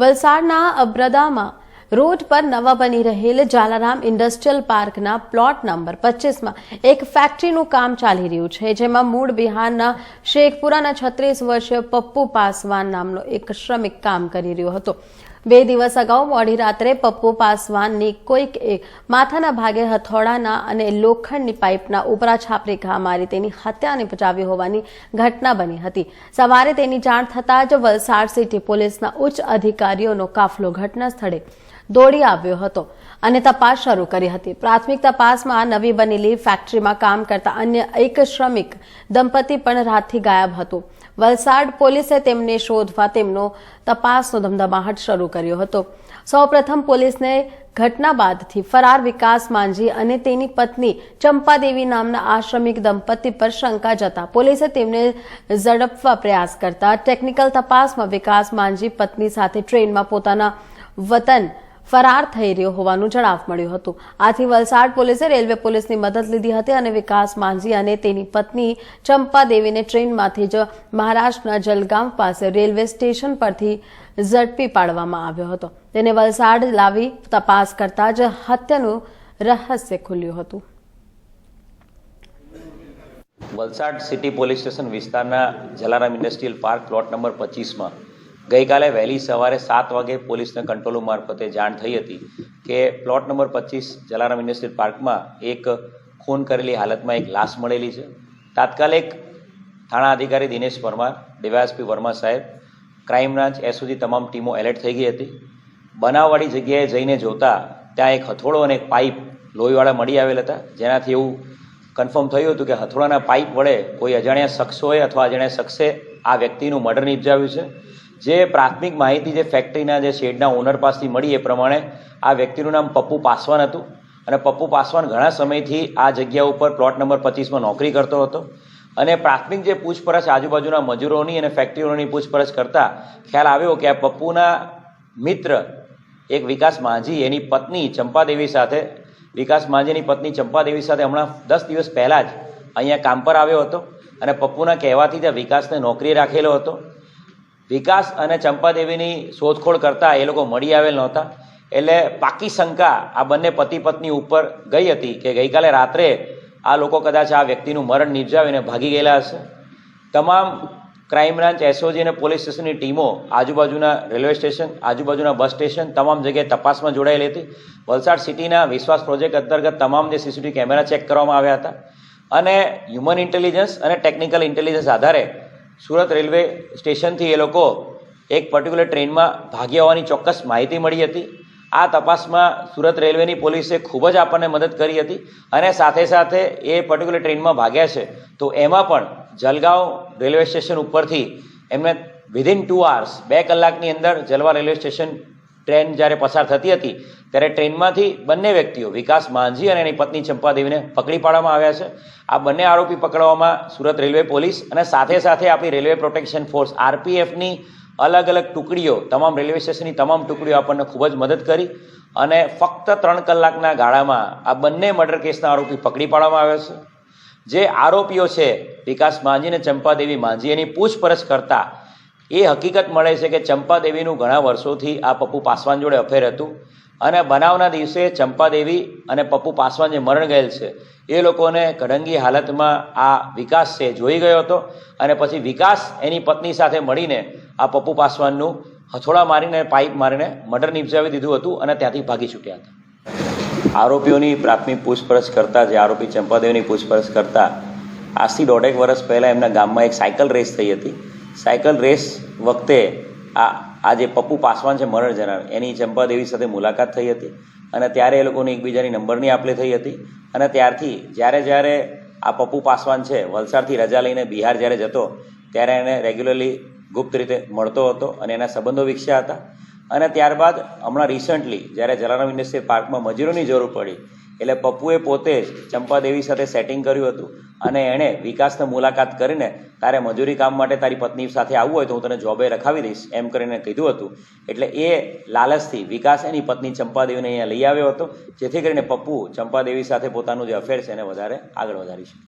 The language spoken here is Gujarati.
વલસાડના અબ્રદામાં રોડ પર નવા બની રહેલ જાલારામ ઇન્ડસ્ટ્રીયલ પાર્કના પ્લોટ નંબર પચીસમાં એક ફેક્ટરીનું કામ ચાલી રહ્યું છે, જેમાં મૂળ બિહારના શેખપુરાના છત્રીસ વર્ષીય પપ્પુ પાસવાન નામનો એક શ્રમિક કામ કરી રહ્યો હતો. બે દિવસ અગાઉ મોડી રાત્રે પપ્પુ પાસવાનની કોઈક એક માથાના ભાગે હથોડાના અને લોખંડની પાઇપના ઉપરા છાપરી ઘા મારી તેની હત્યા નિપજાવી હોવાની ઘટના બની હતી. સવારે તેની જાણ થતાં જ વલસાડ સિટી પોલીસના ઉચ્ચ અધિકારીઓનો કાફલો ઘટના સ્થળે દોડી આવ્યો હતો અને તપાસ શરૂ કરી હતી. પ્રાથમિક તપાસમાં નવી બનેલી ફેક્ટરીમાં કામ કરતા અન્ય એક શ્રમિક દંપતી પણ રાતથી ગાયબ હતું. વલસાડ પોલીસે તેમને શોધવા તેમનો તપાસનો ધમધમાહટ શરૂ કર્યો હતો. સૌપ્રથમ પોલીસને ઘટના બાદથી ફરાર વિકાસ માંઝી અને તેની પત્ની ચંપાદેવી નામના આ શ્રમિક દંપતી પર શંકા જતા પોલીસે તેમને ઝડપવા પ્રયાસ કરતા ટેકનિકલ તપાસમાં વિકાસ માંઝી પત્ની સાથે ટ્રેનમાં પોતાના વતન ફરાર થઈ રહ્યો હોવાનું જણાવ મળ્યું હતું. આથી વલસાડ પોલીસે રેલવે પોલીસની મદદ લીધી હતી અને વિકાસ માંઝી અને તેની પત્ની ચંપા દેવીને ટ્રેનમાંથી જ મહારાષ્ટ્રના જલગામ પાસે રેલવે સ્ટેશન પરથી ઝડપી પાડવામાં આવ્યો હતો. તેને વલસાડ લાવી તપાસ કરતા જ હત્યાનું રહસ્ય ખુલ્યું હતું. વલસાડ સિટી પોલીસ સ્ટેશન વિસ્તારના Jalaram industrial park plot number પચીસમાં ગઈકાલે વહેલી સવારે સાત વાગે પોલીસને કંટ્રોલ રૂમ મારફતે જાણ થઈ હતી કે પ્લોટ નંબર પચીસ જલારામ ઇન્ડસ્ટ્રીયલ પાર્કમાં એક ખૂન કરેલી હાલતમાં એક લાશ મળેલી છે. તાત્કાલિક થાણા અધિકારી દિનેશ વર્મા ડીવાયએસપી વર્મા સાહેબ, ક્રાઇમ બ્રાન્ચ એસઓજી તમામ ટીમો એલર્ટ થઈ ગઈ હતી. બનાવવાળી જગ્યાએ જઈને જોતા ત્યાં એક હથોડો અને એક પાઇપ લોહીવાળા મળી આવેલ હતા. જેનાથી એવું કન્ફર્મ થયું હતું કે હથોડાના પાઇપ વડે કોઈ અજાણ્યા શખ્સોએ અથવા અજાણ્યા શખ્સે આ વ્યક્તિનું મર્ડર નિપજાવ્યું છે. જે પ્રાથમિક માહિતી જે ફેક્ટરીના જે શેડના ઓનર પાસેથી મળી એ પ્રમાણે આ વ્યક્તિનું નામ પપ્પુ પાસવાન હતું. અને પપ્પુ પાસવાન ઘણા સમયથી આ જગ્યા ઉપર પ્લોટ નંબર પચીસમાં નોકરી કરતો હતો. અને પ્રાથમિક જે પૂછપરછ આજુબાજુના મજૂરોની અને ફેક્ટરીઓની પૂછપરછ કરતા ખ્યાલ આવ્યો કે આ પપ્પુના મિત્ર એક વિકાસ માંઝી, એની પત્ની ચંપાદેવી સાથે, વિકાસ માંઝીની પત્ની ચંપાદેવી સાથે હમણાં દસ દિવસ પહેલાં જ અહીંયા કામ પર આવ્યો હતો. અને પપ્પુના કહેવાથી જ વિકાસને નોકરી રાખેલો હતો. વિકાસ અને ચંપાદેવીની શોધખોળ કરતા એ લોકો મળી આવેલ નહોતા. એટલે પાકી શંકા આ બંને પતિ પત્ની ઉપર ગઈ હતી કે ગઈકાલે રાત્રે આ લોકો કદાચ આ વ્યક્તિનું મરણ નિપજાવીને ભાગી ગયેલા હશે. તમામ ક્રાઇમ બ્રાન્ચ એસઓજી અને પોલીસ સ્ટેશનની ટીમો આજુબાજુના રેલવે સ્ટેશન, આજુબાજુના બસ સ્ટેશન, તમામ જગ્યાએ તપાસમાં જોડાયેલી હતી. વલસાડ સિટીના વિશ્વાસ પ્રોજેક્ટ અંતર્ગત તમામ જે સીસીટીવી કેમેરા ચેક કરવામાં આવ્યા હતા. અને હ્યુમન ઇન્ટેલિજન્સ અને ટેકનિકલ ઇન્ટેલિજન્સ આધારે સુરત રેલવે સ્ટેશનથી એ લોકો એક પર્ટિક્યુલર ટ્રેનમાં ભાગ્યા હોવાની ચોક્કસ માહિતી મળી હતી. આ તપાસમાં સુરત રેલવેની પોલીસે ખૂબ જ આપણને મદદ કરી હતી અને સાથે સાથે એ પર્ટિક્યુલર ટ્રેનમાં ભાગ્યા છે. તો એમાં પણ જલગાંવ રેલવે સ્ટેશન ઉપરથી એમને વિધિન ટુ આવર્સ બે કલાકની અંદર જલવા રેલવે સ્ટેશન ટ્રેન જ્યારે પસાર થતી હતી, ત્યારે ટ્રેનમાંથી બંને વ્યક્તિઓ, વિકાસ માંઝી અને એની પત્ની ચંપાદેવીને પકડી પાડવામાં આવ્યા છે. આ બંને આરોપી પકડવામાં સુરત રેલવે પોલીસ અને સાથે સાથે આપણી રેલવે પ્રોટેક્શન ફોર્સ આરપીએફની અલગ અલગ ટુકડીઓ, તમામ રેલવે સ્ટેશનની તમામ ટુકડીઓ આપણને ખૂબ જ મદદ કરી અને ફક્ત ત્રણ કલાકના ગાળામાં આ બંને મર્ડર કેસના આરોપી પકડી પાડવામાં આવ્યા છે. જે આરોપીઓ છે, વિકાસ માંઝી અને ચંપાદેવી માંઝી એની પૂછપરછ કરતા એ હકીકત મળે છે કે ચંપાદેવીનું ઘણા વર્ષોથી આ પપ્પુ પાસવાન જોડે અફેર હતું અને બનાવના દિવસે ચંપાદેવી અને પપ્પુ પાસવાન જે મરણ ગયેલ છે, એ લોકોને કડંગી હાલતમાં આ વિકાસ છે જોઈ ગયો હતો અને પછી વિકાસ એની પત્ની સાથે મળીને આ પપ્પુ પાસવાનનું હથોડા મારીને, પાઇપ મારીને મર્ડર નિપજાવી દીધું હતું અને ત્યાંથી ભાગી છૂટ્યા હતા. આરોપીઓની પ્રાથમિક પૂછપરછ કરતા, જે આરોપી ચંપાદેવીની પૂછપરછ કરતા, આજથી દોઢેક વર્ષ પહેલાં એમના ગામમાં એક સાયકલ રેસ થઈ હતી. સાયકલ રેસ વખતે આ આ જે પપ્પુ પાસવાન છે મરણ જનાર, એની ચંપાદેવી સાથે મુલાકાત થઈ હતી અને ત્યારે એ લોકોની એકબીજાની નંબરની આપલે થઈ હતી અને ત્યારથી જ્યારે જ્યારે આ પપ્પુ પાસવાન છે વલસાડથી રજા લઈને બિહાર જ્યારે જતો, ત્યારે એને રેગ્યુલરલી ગુપ્ત રીતે મળતો હતો અને એના સંબંધો વિકસ્યા હતા. અને ત્યારબાદ હમણાં રિસન્ટલી જ્યારે જલારામ ઇન્ડસ્ટ્રીયલ પાર્કમાં મજૂરોની જરૂર પડી એટલે પપ્પુએ પોતે જ ચંપાદેવી સાથે સેટિંગ કર્યું હતું. અને એણે વિકાસને મુલાકાત કરીને, તારે મજૂરી કામ માટે તારી પત્ની સાથે આવવું હોય તો હું તને જોબે રખાવી દઈશ, એમ કરીને કીધું હતું. એટલે એ લાલચથી વિકાસ એની પત્ની ચંપાદેવીને અહીંયા લઈ આવ્યો હતો, જેથી કરીને પપ્પુ ચંપાદેવી સાથે પોતાનું જે અફેર છે એને વધારે આગળ વધારી શકે.